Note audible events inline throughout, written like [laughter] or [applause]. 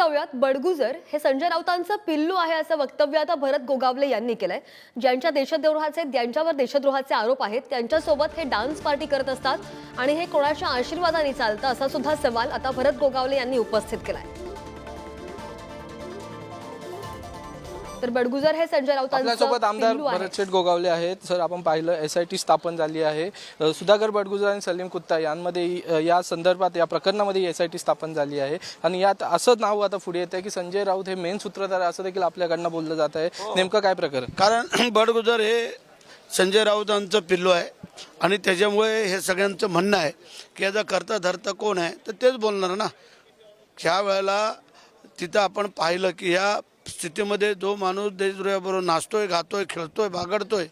जाऊयात. बडगुजर हे संजय राऊतांचं पिल्लू आहे असं वक्तव्य आता भरत गोगावले यांनी केलंय. ज्यांच्या देशद्रोहाचे ज्यांच्यावर देशद्रोहाचे आरोप आहेत त्यांच्यासोबत हे डान्स पार्टी करत असतात आणि हे कोणाच्या आशीर्वादाने चालतं असा सुद्धा सवाल आता भरत गोगावले यांनी उपस्थित केलाय. तर बडगुजर हे संजय आपल्यासोबत आमदार पिल्लू आहे भरत शेठ गोगावले आहेत. सर आपण पाहिलं एस आय टी स्थापन झाली आहे. अ, सुधाकर बडगुजर आणि सलीम कुत्ता यांमध्ये अ, या संदर्भात या प्रकरणामध्ये एस आय टी स्थापन झाली आहे. आणि यात असं नाव आता पुढे येत आहे की संजय राऊत हे मेन सूत्रधार आहे असं देखील आपल्याकडनं बोललं जात आहे. नेमकं काय प्रकरण? कारण [clears throat] बडगुजर हे संजय राऊतांचं पिल्लू आहे. आणि त्याच्यामुळे हे सगळ्यांचं म्हणणं आहे की याचा करता धरता कोण आहे तर तेच बोलणार ना. ह्या वेळेला तिथं आपण पाहिलं की ह्या स्थितीमध्ये जो माणूस देशद्रोहाबरोबर नाचतोय गातोय खेळतोय बागडतोय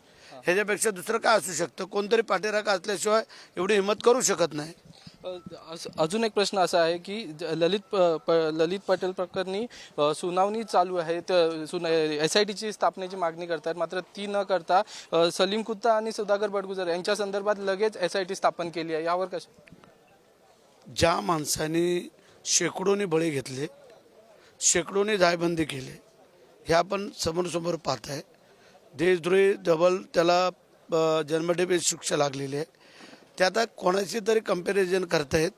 ह्याच्यापेक्षा दुसरं काय असू शकतं? कोणतरी पाठीराखा असल्याशिवाय एवढी हिंमत करू शकत नाही. अजून एक प्रश्न असा आहे की ललित प- ललित पटेल प्रकरणी सुनावणी चालू आहे. एस आय टीची स्थापनेची मागणी करतात मात्र ती न करता सलीम कुत्ता आणि सुधाकर बडगुजर यांच्या संदर्भात लगेच एस आय टी स्थापन केली आहे. यावर कसं ज्या माणसाने शेकडोनी बळी घेतले शेकडोनी जायबंदी केले. हे आपण समोरसमोर पाहत आहे देशद्रोही डबल त्याला अ, शिक्षा लागलेली आहे. ते आता कोणाशी तरी कंपॅरिझन करतायत?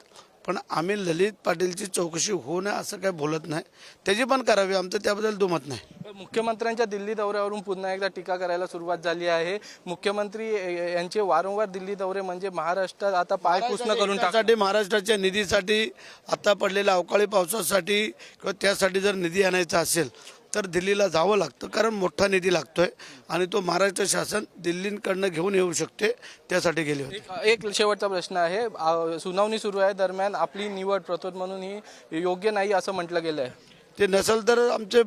पण आम्ही ललित पाटीलची चौकशी होऊ नये असं काही बोलत नाही. त्याची पण करावी आमचं त्याबद्दल दुमत नाही. मुख्यमंत्र्यांच्या दिल्ली दौऱ्यावरून पुन्हा एकदा टीका करायला सुरुवात झाली आहे. मुख्यमंत्री यांचे वारंवार दिल्ली दौरे म्हणजे महाराष्ट्रात आता पाय पुसणं करून टाक त्यासाठी महाराष्ट्राच्या निधीसाठी आता पडलेल्या अवकाळी पावसासाठी किंवा त्यासाठी जर निधी आणायचा असेल तर दिल्लीला जावं लागतं कारण मोठा निधी लागतोय आणि तो महाराष्ट्र शासन दिल्लीकडनं घेऊन येऊ शकते त्यासाठी गेले होते. एक शेवटचा प्रश्न आहे. सुनावणी सुरू आहे दरम्यान आपली निवड प्रतोद म्हणून ही योग्य नाही असं म्हटलं गेलं आहे ते नसेल तर आमचे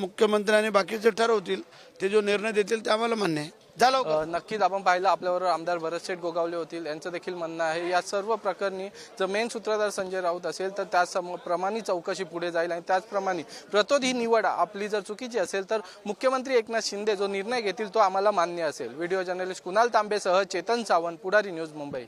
मुख्यमंत्री आणि बाकीचे ठरवतील ते जो निर्णय देतील ते आम्हाला मान्य आहे. झालं नक्कीच आपण पाहिलं आपल्याबरोबर आमदार भरतशेठ गोगावले होतील यांचं देखील म्हणणं आहे. या सर्व प्रकरणी जर मेन सूत्रधार संजय राऊत असेल तर त्याप्रमाणे चौकशी पुढे जाईल आणि त्याचप्रमाणे प्रतोद ही निवड आपली जर चुकीची असेल तर मुख्यमंत्री एकनाथ शिंदे जो निर्णय घेतील तो आम्हाला मान्य असेल. व्हिडिओ जर्नलिस्ट कुणाल तांबेसह चेतन सावंत पुढारी न्यूज मुंबई.